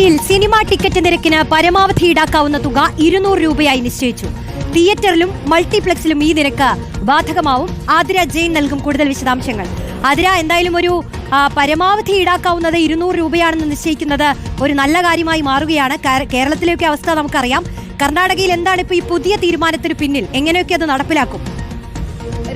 കർണാടകയിൽ cinema ticket നിരക്കിന് പരമാവധി ഈടാക്കാവുന്ന തുക ഇരുന്നൂറ് രൂപയായി നിശ്ചയിച്ചു. തിയേറ്ററിലും മൾട്ടിപ്ലക്സിലും ഈ നിരക്ക് ബാധകമാവും. ആതിര ജെയിൻ നൽകും കൂടുതൽ വിശദാംശങ്ങൾ. ആതിര എന്തായാലും ഒരു പരമാവധി ഈടാക്കാവുന്നത് ഇരുന്നൂറ് രൂപയാണെന്ന് നിശ്ചയിക്കുന്നത് ഒരു നല്ല കാര്യമായി മാറുകയാണ്. കേരളത്തിലെയൊക്കെ അവസ്ഥ നമുക്കറിയാം. കർണാടകയിൽ എന്താണ് ഇപ്പോൾ ഈ പുതിയ തീരുമാനത്തിന് പിന്നിൽ? എങ്ങനെയൊക്കെ അത് നടപ്പിലാക്കും?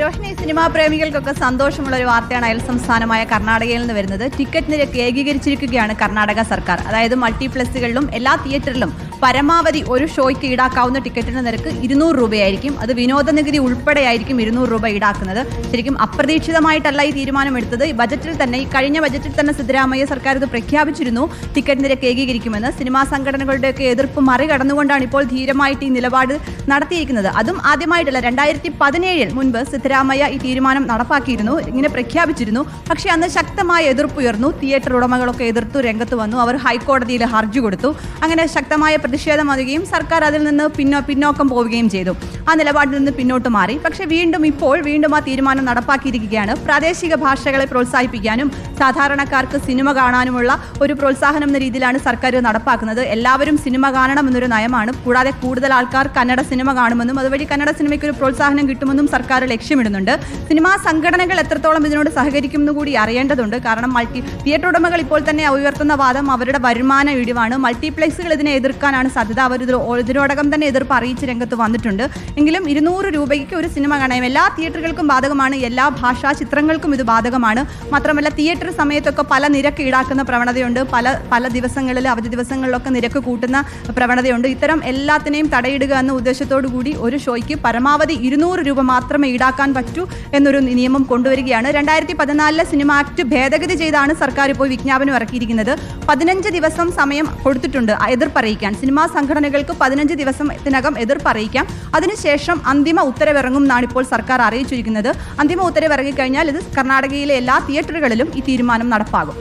രോഹിണി സിനിമാ പ്രേമികൾക്കൊക്കെ സന്തോഷമുള്ള ഒരു വാർത്തയാണ് അയൽ സംസ്ഥാനമായ കർണാടകയിൽ നിന്ന് വരുന്നത്. ടിക്കറ്റ് നിരക്ക് ഏകീകരിച്ചിരിക്കുകയാണ് കർണാടക സർക്കാർ. അതായത് മൾട്ടിപ്ലക്സുകളിലും എല്ലാ തിയേറ്ററിലും പരമാവധി ഒരു ഷോയ്ക്ക് ഈടാക്കാവുന്ന ടിക്കറ്റിന്റെ നിരക്ക് ഇരുന്നൂറ് രൂപയായിരിക്കും. അത് വിനോദ നികുതി ഉൾപ്പെടെയായിരിക്കും ഇരുന്നൂറ് രൂപ ഈടാക്കുന്നത്. ശരിക്കും അപ്രതീക്ഷിതമായിട്ടല്ല ഈ തീരുമാനം എടുത്തത് ഈ ബജറ്റിൽ തന്നെ ഈ കഴിഞ്ഞ ബജറ്റിൽ തന്നെ സിദ്ധരാമയ്യ സർക്കാർ ഇത് പ്രഖ്യാപിച്ചിരുന്നു. ടിക്കറ്റ് നിരക്ക് ഏകീകരിക്കുമെന്ന്. സിനിമാ സംഘടനകളുടെയൊക്കെ എതിർപ്പ് മറികടന്നുകൊണ്ടാണ് ഇപ്പോൾ ധീരമായിട്ട് ഈ നിലപാട് നടത്തിയിരിക്കുന്നത്. അതും ആദ്യമായിട്ടല്ല. രണ്ടായിരത്തി പതിനേഴിൽ മുൻപ് സിദ്ധരാമയ്യ ഈ തീരുമാനം നടപ്പാക്കിയിരുന്നു ഇങ്ങനെ പ്രഖ്യാപിച്ചിരുന്നു. പക്ഷേ അന്ന് ശക്തമായ എതിർപ്പുയർന്നു തിയേറ്റർ ഉടമകളൊക്കെ എതിർത്തു രംഗത്ത് വന്നു അവർ ഹൈക്കോടതിയിൽ ഹർജി കൊടുത്തു. അങ്ങനെ ശക്തമായ പ്രതിഷേധം വരികയും സർക്കാർ അതിൽ നിന്ന് പിന്നോ പിന്നോക്കം പോവുകയും ചെയ്തു. ആ നിലപാടിൽ നിന്ന് പിന്നോട്ട് മാറി. പക്ഷേ വീണ്ടും ഇപ്പോൾ വീണ്ടും ആ തീരുമാനം നടപ്പാക്കിയിരിക്കുകയാണ്. പ്രാദേശിക ഭാഷകളെ പ്രോത്സാഹിപ്പിക്കാനും സാധാരണക്കാർക്ക് സിനിമ കാണാനുമുള്ള ഒരു പ്രോത്സാഹനം എന്ന രീതിയിലാണ് സർക്കാർ നടപ്പാക്കുന്നത്. എല്ലാവരും സിനിമ കാണണം എന്നൊരു നയമാണ്. കൂടാതെ കൂടുതൽ ആൾക്കാർ കന്നഡ സിനിമ കാണുമെന്നും അതുവഴി കന്നഡ സിനിമയ്ക്ക് ഒരു പ്രോത്സാഹനം കിട്ടുമെന്നും സർക്കാർ ലക്ഷ്യമിടുന്നുണ്ട്. സിനിമാ സംഘടനകൾ എത്രത്തോളം ഇതിനോട് സഹകരിക്കും എന്ന് കൂടി അറിയേണ്ടതുണ്ട്. കാരണം മൾട്ടി തിയേറ്റർ ഉടമകൾ ഇപ്പോൾ തന്നെ ഉയർത്തുന്ന വാദം അവരുടെ വരുമാന ഇടിവാണ്. മൾട്ടിപ്ലക്സുകൾ ഇതിനെ എതിർക്കാനാണ് സാധ്യത. അവർ ഇതിനോടകം തന്നെ എതിർപ്പ് അറിയിച്ച് രംഗത്ത് വന്നിട്ടുണ്ട്. എങ്കിലും ഇരുന്നൂറ് രൂപയ്ക്ക് ഒരു സിനിമ കാണാം. എല്ലാ തിയേറ്ററുകൾക്കും ബാധകമാണ്. എല്ലാ ഭാഷാ ചിത്രങ്ങൾക്കും ഇത് ബാധകമാണ്. മാത്രമല്ല തിയേറ്റർ സമയത്തൊക്കെ പല നിരക്ക് ഈടാക്കുന്ന പ്രവണതയുണ്ട്. പല പല ദിവസങ്ങളിൽ അവധി ദിവസങ്ങളിലൊക്കെ നിരക്ക് കൂട്ടുന്ന പ്രവണതയുണ്ട്. ഇത്തരം എല്ലാത്തിനെയും തടയിടുക എന്ന ഉദ്ദേശത്തോടു കൂടി ഒരു ഷോയ്ക്ക് പരമാവധി ഇരുന്നൂറ് രൂപ മാത്രമേ ഈടാക്കാൻ പറ്റൂ എന്നൊരു നിയമം കൊണ്ടുവരികയാണ്. രണ്ടായിരത്തി പതിനാലിലെ സിനിമ ആക്ട് ഭേദഗതി ചെയ്താണ് സർക്കാർ ഇപ്പോൾ വിജ്ഞാപനം ഇറക്കിയിരിക്കുന്നത്. പതിനഞ്ച് ദിവസം സമയം കൊടുത്തിട്ടുണ്ട് എതിർപ്പറിയിക്കാൻ സിനിമാ സംഘടനകൾക്ക് പതിനഞ്ച് ദിവസത്തിനകം എതിർപ്പറിയിക്കാം അതിനുശേഷം അന്തിമ ഉത്തരവിറങ്ങും എന്നാണ് ഇപ്പോൾ സർക്കാർ അറിയിച്ചിരിക്കുന്നത്. അന്തിമ ഉത്തരവ് ഇറങ്ങിക്കഴിഞ്ഞാൽ ഇത് കർണാടകയിലെ എല്ലാ തിയേറ്ററുകളിലും ഈ തീരുമാനം നടപ്പാകും.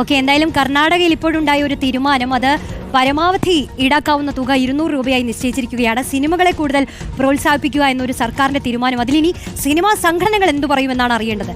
ഓക്കെ എന്തായാലും കർണാടകയിൽ ഇപ്പോഴുണ്ടായ ഒരു തീരുമാനം അത് പരമാവധി ഈടാക്കാവുന്ന തുക ഇരുന്നൂറ് രൂപയായി നിശ്ചയിച്ചിരിക്കുകയാണ്. സിനിമകളെ കൂടുതൽ പ്രോത്സാഹിപ്പിക്കുക എന്നൊരു സർക്കാരിന്റെ തീരുമാനം. അതിലിനി സിനിമാ സംഘടനകൾ എന്തു പറയുമെന്നാണ് അറിയേണ്ടത്?